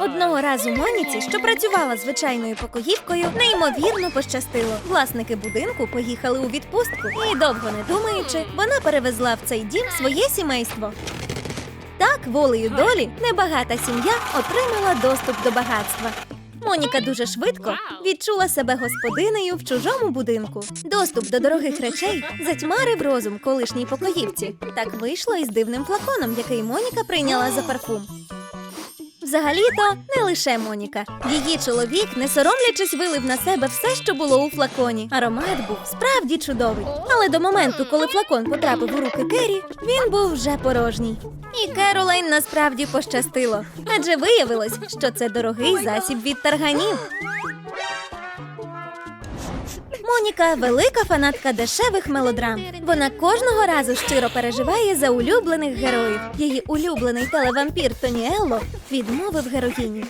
Одного разу Моніці, що працювала звичайною покоївкою, неймовірно пощастило. Власники будинку поїхали у відпустку, і довго не думаючи, вона перевезла в цей дім своє сімейство. Так, волею долі, небагата сім'я отримала доступ до багатства. Моніка дуже швидко відчула себе господинею в чужому будинку. Доступ до дорогих речей затьмарив розум колишній покоївці. Так вийшло і з дивним флаконом, який Моніка прийняла за парфум. Взагалі-то не лише Моніка. Її чоловік, не соромлячись, вилив на себе все, що було у флаконі. Аромат був справді чудовий. Але до моменту, коли флакон потрапив у руки Керрі, він був вже порожній. І Керолайн насправді пощастило, адже виявилось, що це дорогий засіб від тарганів. Моніка велика фанатка дешевих мелодрам. Вона кожного разу щиро переживає за улюблених героїв. Її улюблений телевампір Тоніелло відмовив героїні.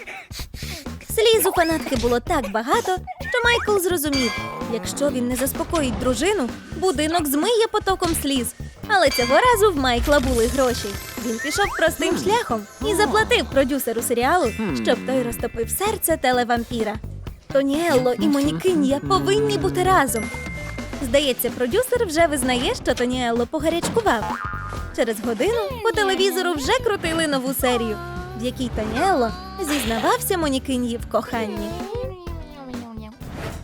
Сліз у фанатки було так багато, що Майкл зрозумів, якщо він не заспокоїть дружину, будинок змиє потоком сліз. Але цього разу в Майкла були гроші. Він пішов простим шляхом і заплатив продюсеру серіалу, щоб той розтопив серце телевампіра. Тоніелло і Монікинія повинні бути разом. Здається, продюсер вже визнає, що Тоніелло погарячкував. Через годину по телевізору вже крутили нову серію, в якій Тоніелло зізнавався Монікинії в коханні.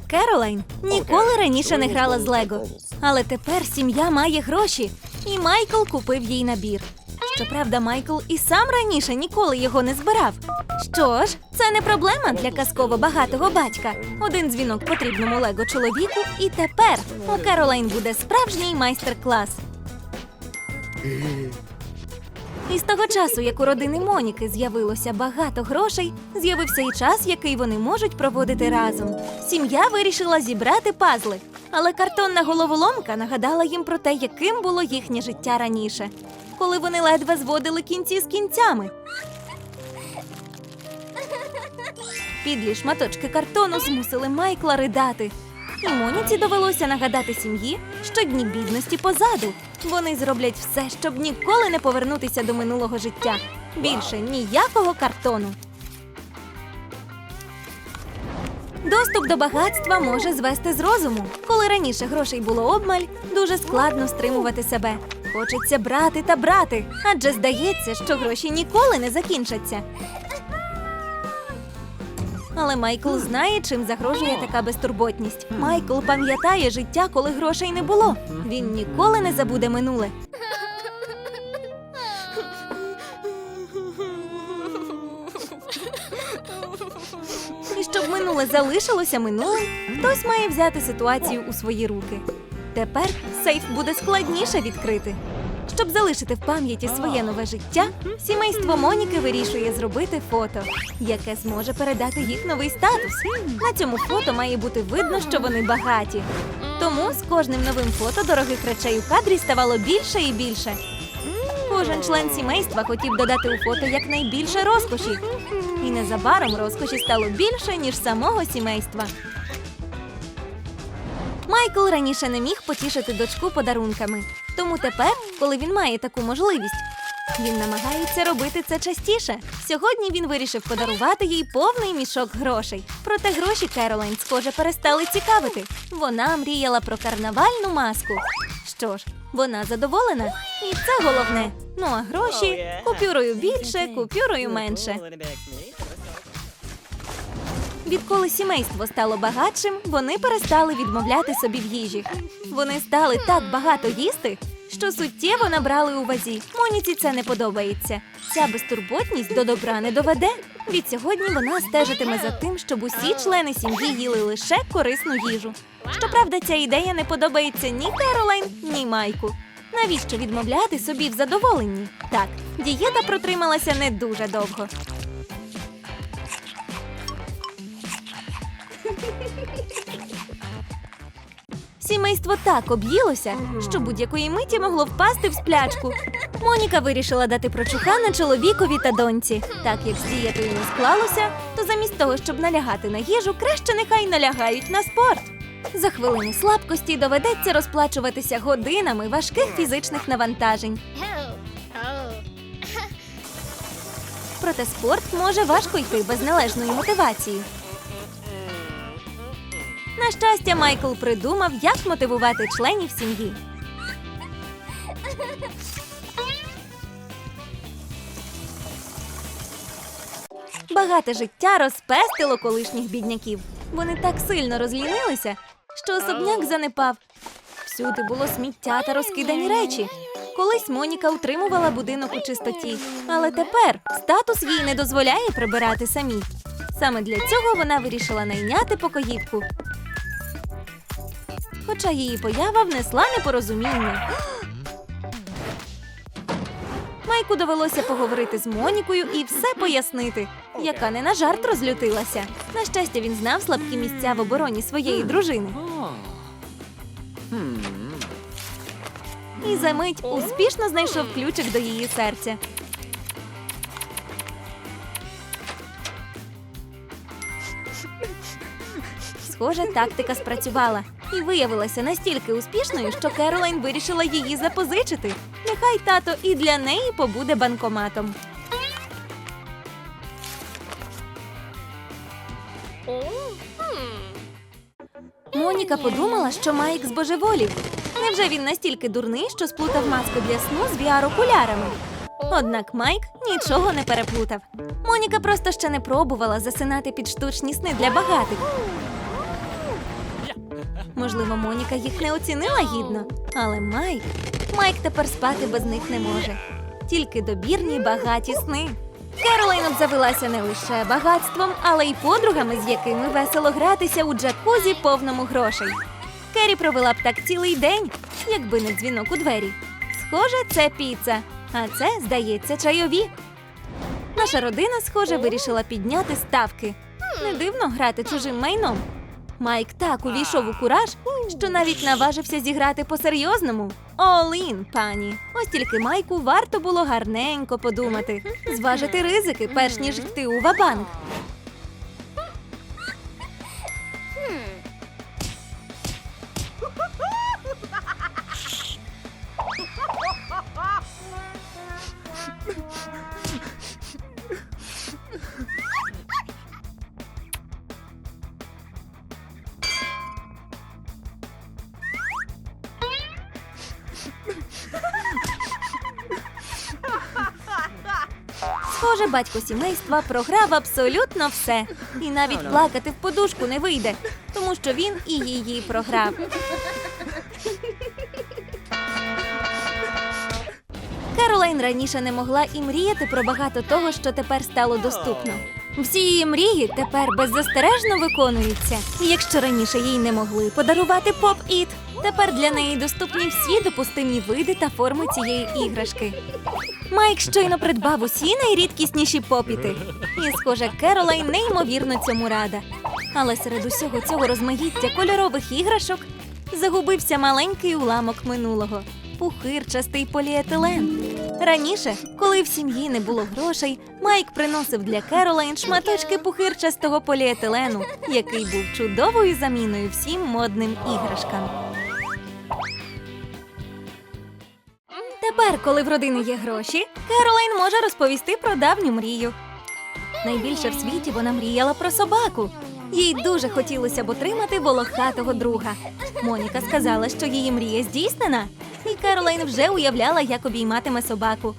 Керолайн ніколи раніше не грала з Лего, але тепер сім'я має гроші, і Майкл купив їй набір. Щоправда, Майкл і сам раніше ніколи його не збирав. Що ж, це не проблема для казково багатого батька. Один дзвінок потрібному Лего чоловіку, і тепер у Керолайн буде справжній майстер-клас. І з того часу, як у родини Моніки з'явилося багато грошей, з'явився і час, який вони можуть проводити разом. Сім'я вирішила зібрати пазли, але картонна головоломка нагадала їм про те, яким було їхнє життя раніше, коли вони ледве зводили кінці з кінцями. Підлі шматочки картону змусили Майкла ридати. І Моніці довелося нагадати сім'ї, що дні бідності позаду. Вони зроблять все, щоб ніколи не повернутися до минулого життя. Більше ніякого картону. Доступ до багатства може звести з розуму. Коли раніше грошей було обмаль, дуже складно стримувати себе. Хочеться брати та брати, адже здається, що гроші ніколи не закінчаться. Але Майкл знає, чим загрожує така безтурботність. Майкл пам'ятає життя, коли грошей не було. Він ніколи не забуде минуле. І щоб минуле залишилося минулим, хтось має взяти ситуацію у свої руки. Тепер сейф буде складніше відкрити. Щоб залишити в пам'яті своє нове життя, сімейство Моніки вирішує зробити фото, яке зможе передати їх новий статус. На цьому фото має бути видно, що вони багаті. Тому з кожним новим фото дорогих речей у кадрі ставало більше і більше. Кожен член сімейства хотів додати у фото якнайбільше розкоші. І незабаром розкоші стало більше, ніж самого сімейства. Майкл раніше не міг потішити дочку подарунками. Тому тепер, коли він має таку можливість, він намагається робити це частіше. Сьогодні він вирішив подарувати їй повний мішок грошей. Проте гроші Керолайн, схоже, перестали цікавити. Вона мріяла про карнавальну маску. Що ж, вона задоволена, і це головне. Ну а гроші купюрою більше, купюрою менше. Відколи сімейство стало багатшим, вони перестали відмовляти собі в їжі. Вони стали так багато їсти, що суттєво набрали у вазі. Моніці це не подобається. Ця безтурботність до добра не доведе. Від сьогодні вона стежитиме за тим, щоб усі члени сім'ї їли лише корисну їжу. Щоправда, ця ідея не подобається ні Керолайн, ні Майку. Навіщо відмовляти собі в задоволенні? Так, дієта протрималася не дуже довго. Сімейство так об'їлося, що будь-якої миті могло впасти в сплячку. Моніка вирішила дати прочухана чоловікові та доньці. Так як з дієтою не склалося, то замість того, щоб налягати на їжу, краще нехай налягають на спорт. За хвилини слабкості доведеться розплачуватися годинами важких фізичних навантажень. Проте спорт може важко йти без належної мотивації. На щастя, Майкл придумав, як мотивувати членів сім'ї. Багате життя розпестило колишніх бідняків. Вони так сильно розлінилися, що особняк занепав. Всюди було сміття та розкидані речі. Колись Моніка утримувала будинок у чистоті, але тепер статус їй не дозволяє прибирати самій. Саме для цього вона вирішила найняти покоївку. Хоча її поява внесла непорозуміння. Майку довелося поговорити з Монікою і все пояснити, яка не на жарт розлютилася. На щастя, він знав слабкі місця в обороні своєї дружини. І за мить успішно знайшов ключик до її серця. Схоже, тактика спрацювала і виявилася настільки успішною, що Керолайн вирішила її запозичити. Нехай тато і для неї побуде банкоматом. Моніка подумала, що Майк збожеволів. Невже він настільки дурний, що сплутав маску для сну з VR-окулярами? Однак Майк нічого не переплутав. Моніка просто ще не пробувала засинати під штучні сни для багатих. Можливо, Моніка їх не оцінила гідно, але Майк. Майк тепер спати без них не може. Тільки добірні багаті сни. Керолайн обзавелася не лише багатством, але й подругами, з якими весело гратися у джакузі повному грошей. Кері провела б так цілий день, якби не дзвінок у двері. Схоже, це піца, а це, здається, чайові. Наша родина, схоже, вирішила підняти ставки. Не дивно грати чужим майном. Майк так увійшов у кураж, що навіть наважився зіграти по-серйозному. Олін, пані. Ось тільки Майку варто було гарненько подумати, зважити ризики, перш ніж йти у вабанк. Схоже, батько сімейства програв абсолютно все. І навіть плакати в подушку не вийде, тому що він і її програв. Керолайн раніше не могла і мріяти про багато того, що тепер стало доступно. Всі її мрії тепер беззастережно виконуються. Якщо раніше їй не могли подарувати поп-іт, тепер для неї доступні всі допустимі види та форми цієї іграшки. Майк щойно придбав усі найрідкісніші попіти. І, схоже, Керолайн неймовірно цьому рада. Але серед усього цього розмаїття кольорових іграшок загубився маленький уламок минулого пухирчастий поліетилен. Раніше, коли в сім'ї не було грошей, Майк приносив для Керолайн шматочки пухирчастого поліетилену, який був чудовою заміною всім модним іграшкам. Тепер, коли в родини є гроші, Керолайн може розповісти про давню мрію. Найбільше в світі вона мріяла про собаку. Їй дуже хотілося б отримати волохатого друга. Моніка сказала, що її мрія здійснена, і Керолайн вже уявляла, як обійматиме собаку.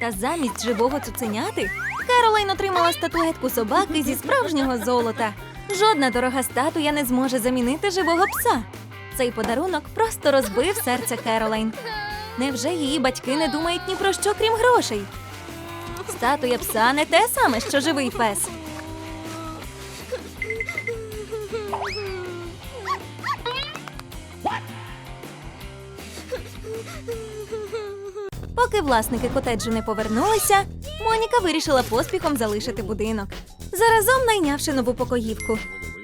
Та замість живого цуценяти Керолайн отримала статуетку собаки зі справжнього золота. Жодна дорога статуя не зможе замінити живого пса. Цей подарунок просто розбив серце Керолайн. Невже її батьки не думають ні про що, крім грошей? Статуя пса не те саме, що живий пес. Поки власники котеджу не повернулися, Моніка вирішила поспіхом залишити будинок, заразом найнявши нову покоївку.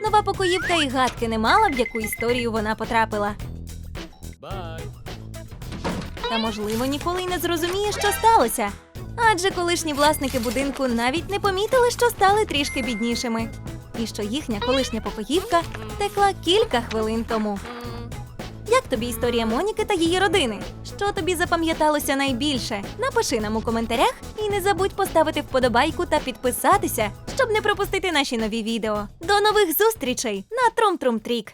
Нова покоївка і гадки не мала, в яку історію вона потрапила. Та, можливо, ніколи й не зрозуміє, що сталося. Адже колишні власники будинку навіть не помітили, що стали трішки біднішими, і що їхня колишня покоївка текла кілька хвилин тому. Як тобі історія Моніки та її родини? Що тобі запам'яталося найбільше? Напиши нам у коментарях і не забудь поставити вподобайку та підписатися, щоб не пропустити наші нові відео. До нових зустрічей на Трум Трум Трік!